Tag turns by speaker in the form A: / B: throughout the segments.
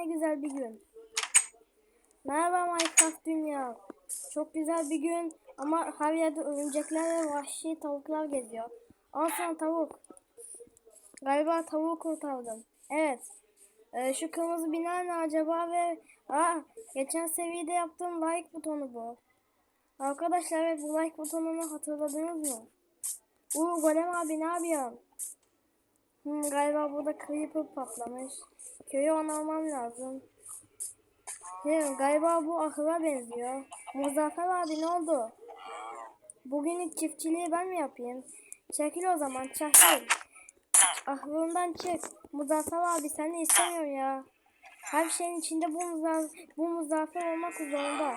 A: ne güzel bir gün. Merhaba Minecraft dünya. Çok güzel bir gün ama her yerde örümcekler ve vahşi tavuklar geziyor. Al sana tavuk. Galiba tavuğu kurtardım. Evet. Ee, şu kırmızı bina ne acaba ve aa, geçen seviyede yaptığım like butonu bu. Arkadaşlar evet bu like butonunu hatırladınız mı? Uuu Golem abi ne yapıyorsun? Hmm, galiba burada creeper patlamış. Köyü onarmam lazım. He, galiba bu ahıra benziyor. Muzaffer abi ne oldu? Bugün çiftçiliği ben mi yapayım? Çekil o zaman çekil. Ahırından çık. Muzaffer abi seni istemiyorum ya. Her şeyin içinde bu, muzaf bu muzaffer olmak zorunda.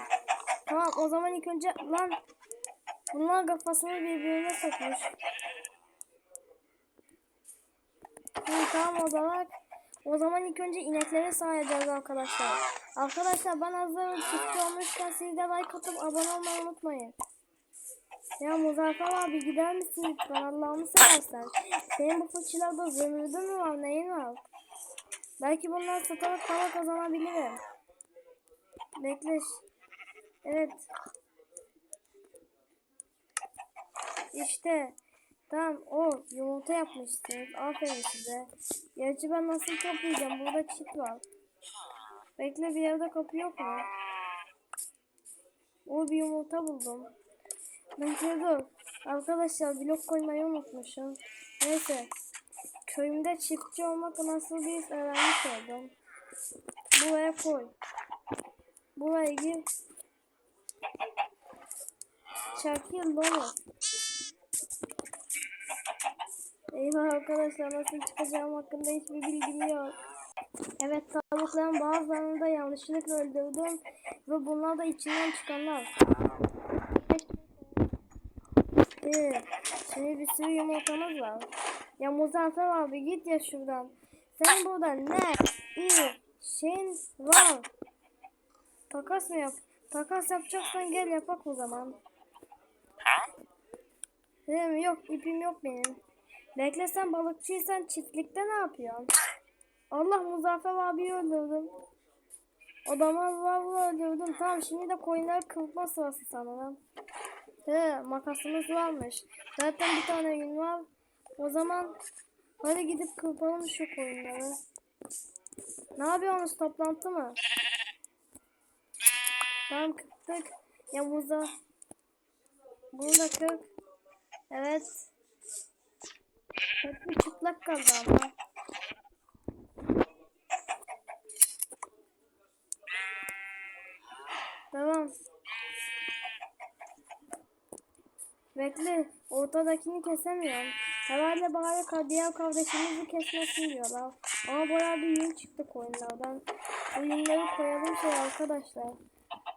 A: Tamam o zaman ilk önce lan bunlar kafasını birbirine sokmuş. Tamam o zaman o zaman ilk önce inekleri sağlayacağız arkadaşlar. Arkadaşlar ben hazır çiftçi olmuşken siz de like atıp abone olmayı unutmayın. Ya Muzaffer abi gider misin lütfen Allah'ını seversen. Senin bu fıçılarda zümrüdün mü var neyin var? Belki bundan satarak para kazanabilirim. Bekle. Evet. İşte. Tamam o yumurta yapmışsınız. Aferin size. Gerçi ben nasıl toplayacağım? Burada çit var. Bekle bir yerde kapı yok mu? O bir yumurta buldum. Bekle dur. Arkadaşlar blok koymayı unutmuşum. Neyse. Köyümde çiftçi olmak nasıl bir öğrenmiş oldum. Buraya koy. Buraya gir. Çakil dolu. Eyvah arkadaşlar nasıl çıkacağım hakkında hiçbir bilgim yok. Evet tavukların bazılarını da yanlışlıkla öldürdüm ve bunlar da içinden çıkanlar. Ee, şimdi bir sürü yumurtamız var. Ya Muzaffer abi git ya şuradan. Sen burada ne işin var? Takas mı yap? Takas yapacaksan gel yapak o zaman. Benim yok ipim yok benim. Bekle sen balıkçıysan çiftlikte ne yapıyorsun? Allah Muzaffer abi öldürdüm. Adamı vallahi öldürdüm. Tamam şimdi de koyunları kırpma sırası sanırım. He makasımız varmış. Zaten bir tane yün var. O zaman hadi gidip kırpalım şu koyunları. Ne yapıyorsunuz toplantı mı? Tamam kırptık. Ya muza. Bunu da kırp. Evet. Hepsi çıplak kaldı ama. Tamam. Bekle, ortadakini kesemiyorum. Herhalde bari diğer kardeşimizi kesmesin diyorlar. Ama bayağı bir yün çıktı koyunlardan. Bu yünleri koyalım şey arkadaşlar.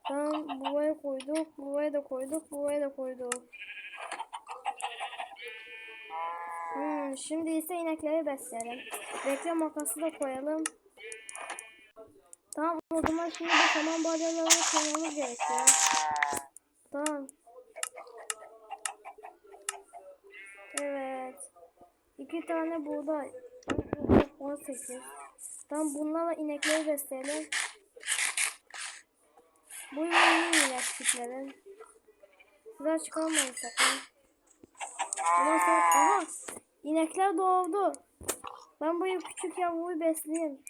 A: Tamam, buraya koyduk, buraya da koyduk, buraya da koyduk. Hmm, şimdi ise inekleri besleyelim. Bekle makası da koyalım. Tamam o zaman şimdi de saman balyalarını koymamız gerekiyor. Tamam. Evet. İki tane buğday. 18. Tamam bunlarla inekleri besleyelim. Bu yeni inek tipleri. Sıra çıkarmayın sakın. Ondan sonra aha inekler doğdu. Ben bu küçük yavruyu besleyeyim.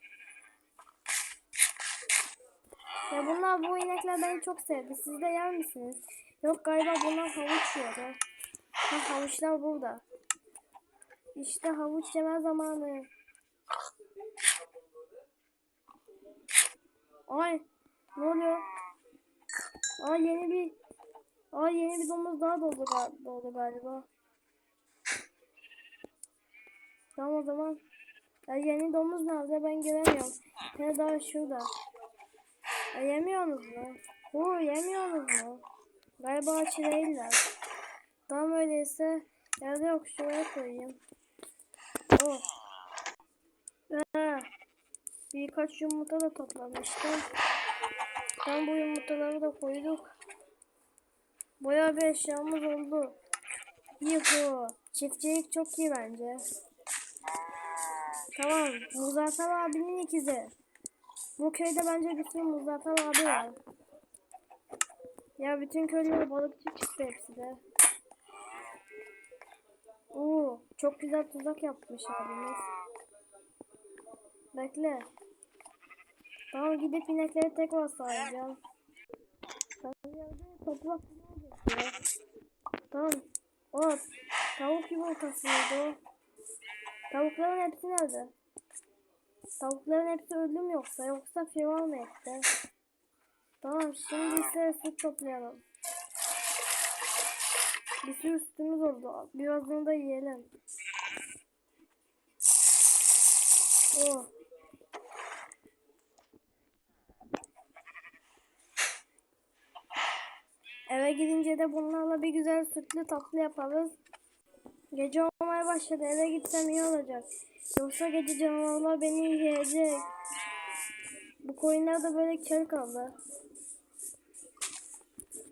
A: Ya bunlar bu inekler beni çok sevdi. Siz de yer misiniz? Yok galiba bunlar havuç yiyordu. Ha havuçlar burada. İşte havuç yeme zamanı. Ay ne oluyor? Ay yeni bir Ay yeni bir domuz daha doğdu, gal- doğdu galiba. Tamam o zaman. Ya yeni domuz nerede ben göremiyorum. Ne daha şurada. Ya yemiyorsunuz mu? Hu yemiyorsunuz mu? Galiba aç değiller. Tamam öyleyse yerde yok şuraya koyayım. Oh. Ha. Birkaç yumurta da toplamıştım. Tam bu yumurtaları da koyduk. Bayağı bir eşyamız oldu. Yuhu. Çiftçilik çok iyi bence. Tamam. Muzaffer abinin ikizi. Bu köyde bence bir sürü abi var. Ya bütün köylere balıkçı çıktı hepsi de. Oo, çok güzel tuzak yapmış abimiz. Bekle. Tamam gidip inekleri tekrar sağlayacağım. Toprak. Tamam. O tavuk yumurtasıydı o. Tavukların hepsi nerede? Tavukların hepsi öldü mü yoksa? Yoksa firar mı etti? Tamam şimdi ise süt toplayalım. Bir sürü sütümüz oldu. Birazını da yiyelim. Oh. Eve gidince de bunlarla bir güzel sütlü tatlı yaparız. Gece olmaya başladı. Eve gitsem iyi olacak. Yoksa gece canavarlar beni yiyecek. Bu koyunlar da böyle kel kaldı.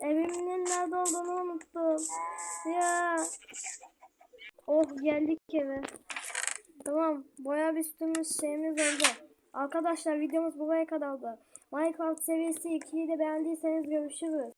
A: Evimin nerede olduğunu unuttum. Ya. Oh geldik eve. Tamam. Boya bir şeyimiz oldu. Arkadaşlar videomuz buraya kadardı. Minecraft seviyesi 2'yi de beğendiyseniz görüşürüz.